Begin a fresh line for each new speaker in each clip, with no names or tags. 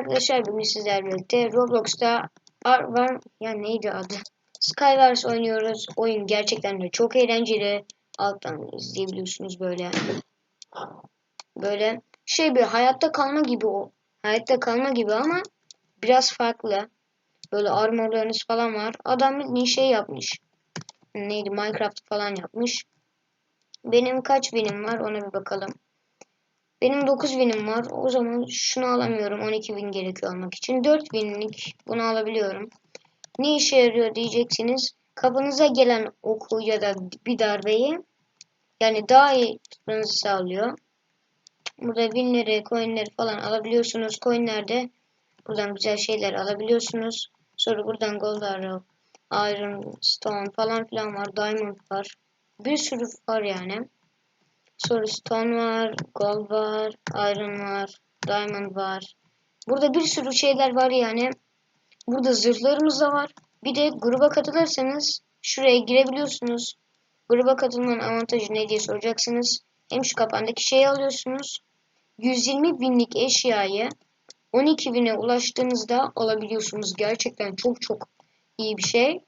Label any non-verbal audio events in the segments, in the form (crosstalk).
arkadaşlar bugün sizlerle birlikte Roblox'ta Ar var ya neydi adı? Skywars oynuyoruz. Oyun gerçekten de çok eğlenceli. Alttan izleyebiliyorsunuz böyle. Böyle şey bir hayatta kalma gibi o. Hayatta kalma gibi ama biraz farklı. Böyle armorlarınız falan var. Adam bir şey yapmış. Neydi Minecraft falan yapmış. Benim kaç benim var ona bir bakalım. Benim 9 winim var. O zaman şunu alamıyorum. 12 win gerekiyor almak için. 4 winlik bunu alabiliyorum. Ne işe yarıyor diyeceksiniz. Kapınıza gelen oku ya da bir darbeyi yani daha iyi tutmanızı sağlıyor. Burada winleri, coinleri falan alabiliyorsunuz. Coinlerde buradan güzel şeyler alabiliyorsunuz. Sonra buradan gold arrow, iron stone falan filan var. Diamond var. Bir sürü var yani. Sonra stone var, gold var, iron var, diamond var. Burada bir sürü şeyler var yani. Burada zırhlarımız da var. Bir de gruba katılırsanız şuraya girebiliyorsunuz. Gruba katılmanın avantajı ne diye soracaksınız. Hem şu kapandaki şeyi alıyorsunuz. 120 binlik eşyayı 12 bine ulaştığınızda alabiliyorsunuz. Gerçekten çok çok iyi bir şey.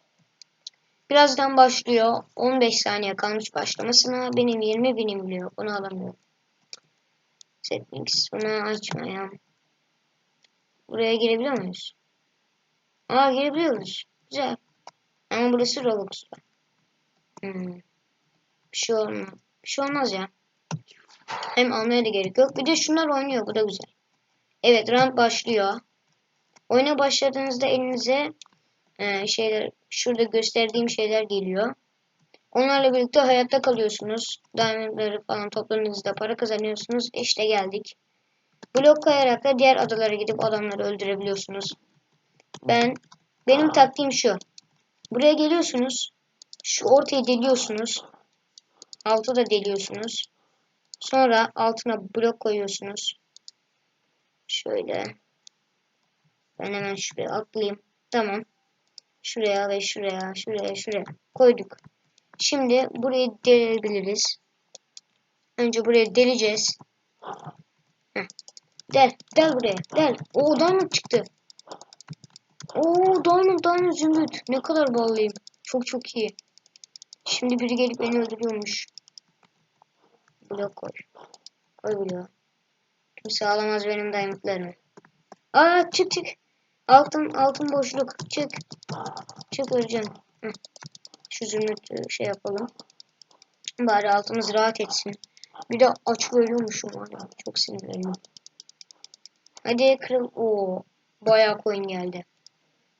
Birazdan başlıyor. 15 saniye kalmış başlamasına. Benim 20 binim biliyor. Onu alamıyorum. Settings. Bunu açmaya. Buraya girebiliyor muyuz? Aa girebiliyoruz. Güzel. Ama burası Roblox'ta. Hmm. Bir şey olmaz. Bir şey olmaz ya. Hem almaya da gerek yok. Bir de şunlar oynuyor. Bu da güzel. Evet round başlıyor. Oyuna başladığınızda elinize e, şeyler şurada gösterdiğim şeyler geliyor. Onlarla birlikte hayatta kalıyorsunuz. Diamondları falan topladığınızda para kazanıyorsunuz. İşte geldik. Blok kayarak da diğer adalara gidip adamları öldürebiliyorsunuz. Ben benim taktiğim şu. Buraya geliyorsunuz. Şu ortayı deliyorsunuz. Altı da deliyorsunuz. Sonra altına blok koyuyorsunuz. Şöyle. Ben hemen şuraya atlayayım. Tamam. Şuraya ve şuraya, şuraya, şuraya koyduk. Şimdi burayı delebiliriz. Önce buraya deleceğiz. Heh. Del, del buraya, del. Oo diamond çıktı. Oo diamond, diamond zümrüt. Ne kadar bağlıyım. Çok çok iyi. Şimdi biri gelip beni öldürüyormuş. Blok koy. Koy bloğu. Kimse alamaz benim diamondlarımı. Aa çık çık. Altın altın boşluk. Çık. Çık öleceğim. Şu zümrüt şey yapalım. Bari altımız rahat etsin. Bir de aç ölüyormuşum ya. Çok sinirlendim. Hadi kırıl. Oo. Bayağı coin geldi.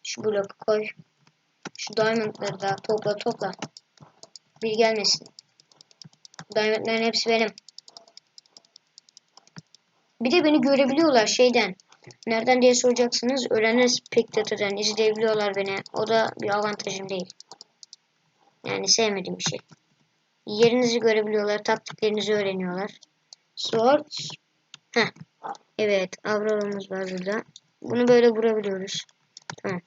Şu bloku koy. Şu diamondları da topla topla. Bir gelmesin. Diamondların hepsi benim. Bir de beni görebiliyorlar şeyden. Nereden diye soracaksınız. Öğrenir Spectator'dan izleyebiliyorlar beni. O da bir avantajım değil. Yani sevmediğim bir şey. Yerinizi görebiliyorlar. Taktiklerinizi öğreniyorlar. Sword. Heh. Evet. Avrora'mız var burada. Bunu böyle vurabiliyoruz. Tamam.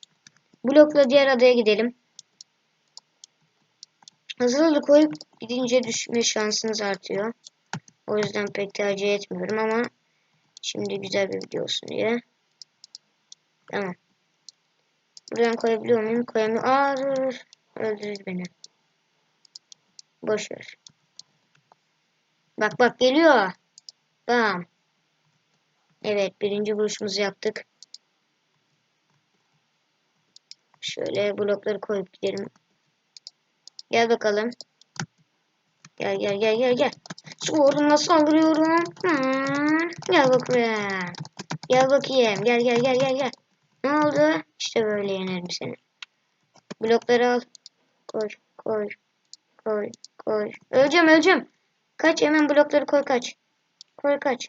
Blokla diğer adaya gidelim. Hızlı koyup gidince düşme şansınız artıyor. O yüzden pek tercih etmiyorum ama Şimdi güzel bir video olsun diye. Tamam. Buradan koyabiliyor muyum? Koyamıyorum. Aa dur. Öldürür beni. Boş ver. Bak bak geliyor. Bam. Evet birinci vuruşumuzu yaptık. Şöyle blokları koyup gidelim. Gel bakalım. Gel gel gel gel gel. Sword'umla saldırıyorum. Hmm. Gel bak buraya. Gel bakayım. Gel gel gel gel gel. Ne oldu? İşte böyle yenerim seni. Blokları al. Koy koy koy koy. Öleceğim öleceğim. Kaç hemen blokları koy kaç. Koy kaç.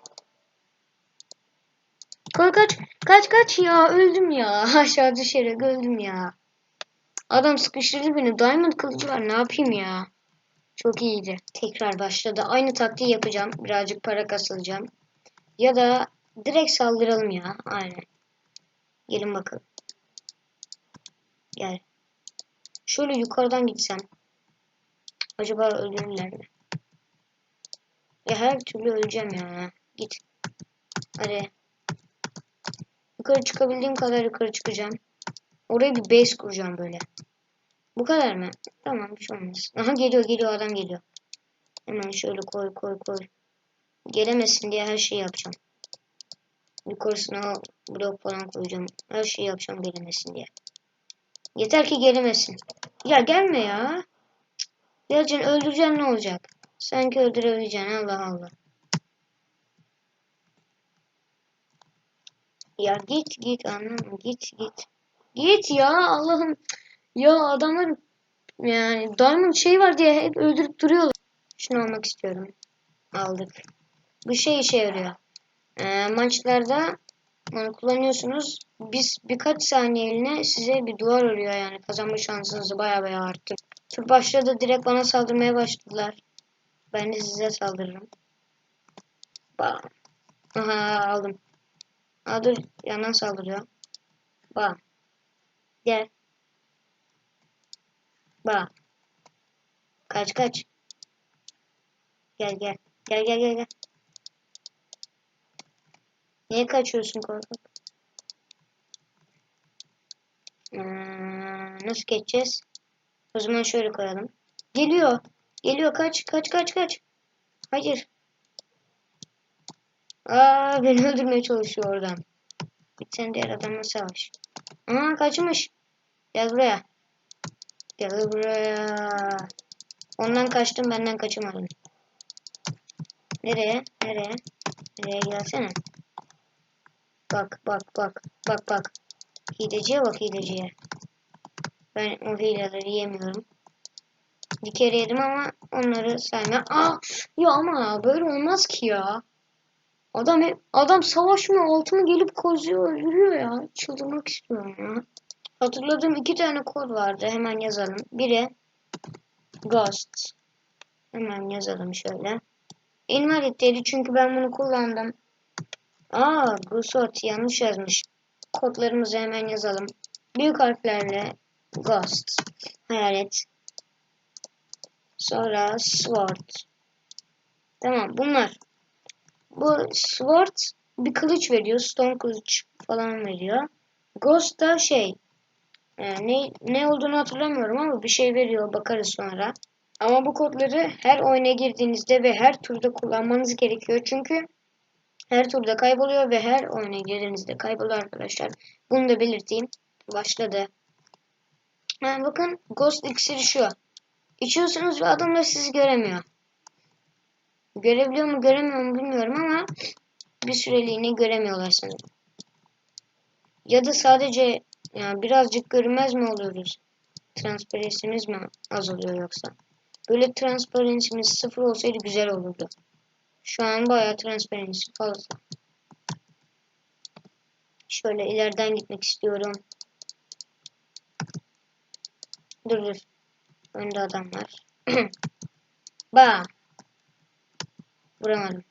Koy kaç. Kaç kaç ya. Öldüm ya. (laughs) Aşağı düşerek öldüm ya. Adam sıkıştırdı beni. Diamond kılıcı var. Ne yapayım ya. Çok iyiydi. Tekrar başladı. Aynı taktiği yapacağım. Birazcık para kasılacağım. Ya da direkt saldıralım ya. Aynen. Gelin bakalım. Gel. Şöyle yukarıdan gitsem. Acaba öldürürler mi? Ya her türlü öleceğim ya. Git. Hadi. yukarı çıkabildiğim kadar yukarı çıkacağım. Oraya bir base kuracağım böyle. Bu kadar mı? Tamam bir şey olmaz. Aha geliyor geliyor adam geliyor. Hemen şöyle koy koy koy. Gelemesin diye her şeyi yapacağım. Yukarısına blok falan koyacağım. Her şeyi yapacağım gelemesin diye. Yeter ki gelemesin. Ya gelme ya. Geleceksin öldüreceksin ne olacak? Sanki öldürebileceksin Allah Allah. Ya git git anlamı git git. Git ya Allah'ım. Ya adamlar yani diamond şey var diye hep öldürüp duruyorlar. Şunu almak istiyorum. Aldık. Bu şey işe yarıyor. Ee, maçlarda onu kullanıyorsunuz. Biz birkaç saniyeliğine size bir duvar örüyor yani. Kazanma şansınızı baya baya arttı. Tur başladı direkt bana saldırmaya başladılar. Ben de size saldırırım. Bam. Aha aldım. Aa dur yandan saldırıyor. Bam. Gel. Bam. Kaç kaç. Gel gel. Gel gel gel gel. Niye kaçıyorsun korkak? Ee, nasıl geçeceğiz? O zaman şöyle koyalım. Geliyor. Geliyor kaç kaç kaç kaç. Hayır. Aa beni öldürmeye çalışıyor oradan. Git sen diğer adamla savaş. Aa kaçmış. Gel buraya. Gel buraya. Ondan kaçtım benden kaçamadın. Nereye? Nereye? Nereye gelsene. Bak bak bak. Bak bak. Hileciye bak hileciye. Ben o hileleri yemiyorum. Bir kere yedim ama onları saymam. Aa, ya ama böyle olmaz ki ya. Adam hep, adam savaşmıyor altımı gelip kozuyor öldürüyor ya. Çıldırmak istiyorum ya. Hatırladığım iki tane kod vardı. Hemen yazalım. Biri Ghost. Hemen yazalım şöyle. Invalide'deydi çünkü ben bunu kullandım. Aa, Gusot yanlış yazmış. Kodlarımızı hemen yazalım. Büyük harflerle Ghost. Hayalet. Sonra Sword. Tamam bunlar. Bu Sword bir kılıç veriyor. Stone kılıç falan veriyor. Ghost da şey. E, ne, ne olduğunu hatırlamıyorum ama bir şey veriyor. Bakarız sonra. Ama bu kodları her oyuna girdiğinizde ve her turda kullanmanız gerekiyor. Çünkü her turda kayboluyor ve her oyuna girdiğinizde kayboluyor arkadaşlar. Bunu da belirteyim. Başladı. Yani bakın Ghost iksiri şu. İçiyorsunuz ve adamlar sizi göremiyor. Görebiliyor mu göremiyor mu bilmiyorum ama bir süreliğine göremiyorlar sanırım. Ya da sadece yani birazcık görünmez mi oluyoruz? Transparency'miz mi azalıyor yoksa? Böyle transparency'miz sıfır olsaydı güzel olurdu. Şu an bayağı transparency fazla. Şöyle ileriden gitmek istiyorum. Dur dur. Önde adam var. (clears throat) Bam. Vuramadım.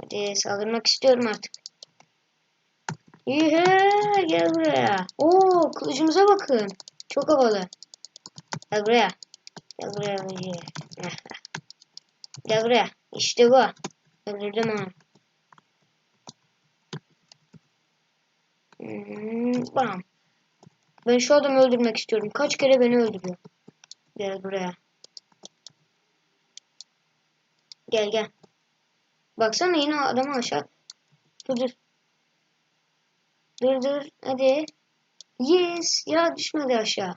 Hadi saldırmak istiyorum artık. Yuhe gel buraya. Oo kılıcımıza bakın. Çok havalı. Gel buraya. Gel buraya. (laughs) Gel buraya. İşte bu. Öldürdüm onu. Hmm, bam. Ben şu adamı öldürmek istiyorum. Kaç kere beni öldürüyor. Gel buraya. Gel gel. Baksana yine adamı aşağı. Dur dur. Dur dur. Hadi. Yes. Ya düşmedi aşağı.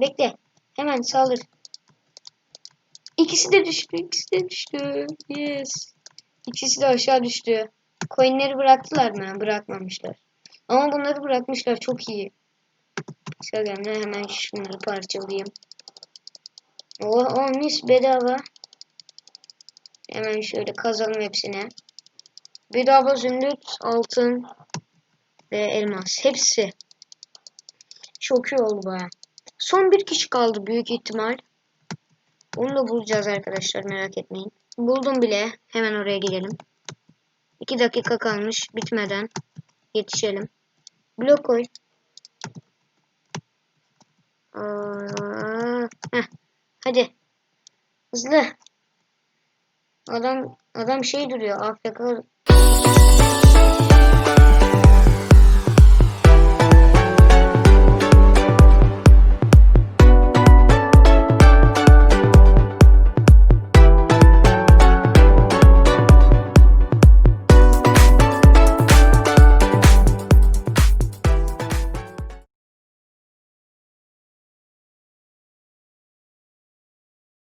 Bekle. Hemen saldır. İkisi de düştü. İkisi de düştü. Yes. İkisi de aşağı düştü. Coinleri bıraktılar mı? Bırakmamışlar. Ama bunları bırakmışlar. Çok iyi. Şöyle hemen şunları parçalayayım. Oh, oh mis bedava. Hemen şöyle kazalım hepsine. Bedava zümrüt, altın ve elmas. Hepsi. Çok iyi oldu baya. Son bir kişi kaldı büyük ihtimal. Onu da bulacağız arkadaşlar merak etmeyin. Buldum bile. Hemen oraya gidelim. 2 dakika kalmış bitmeden yetişelim. Blok koy. Aa. Hadi. Hızlı. Adam adam şey duruyor. AFK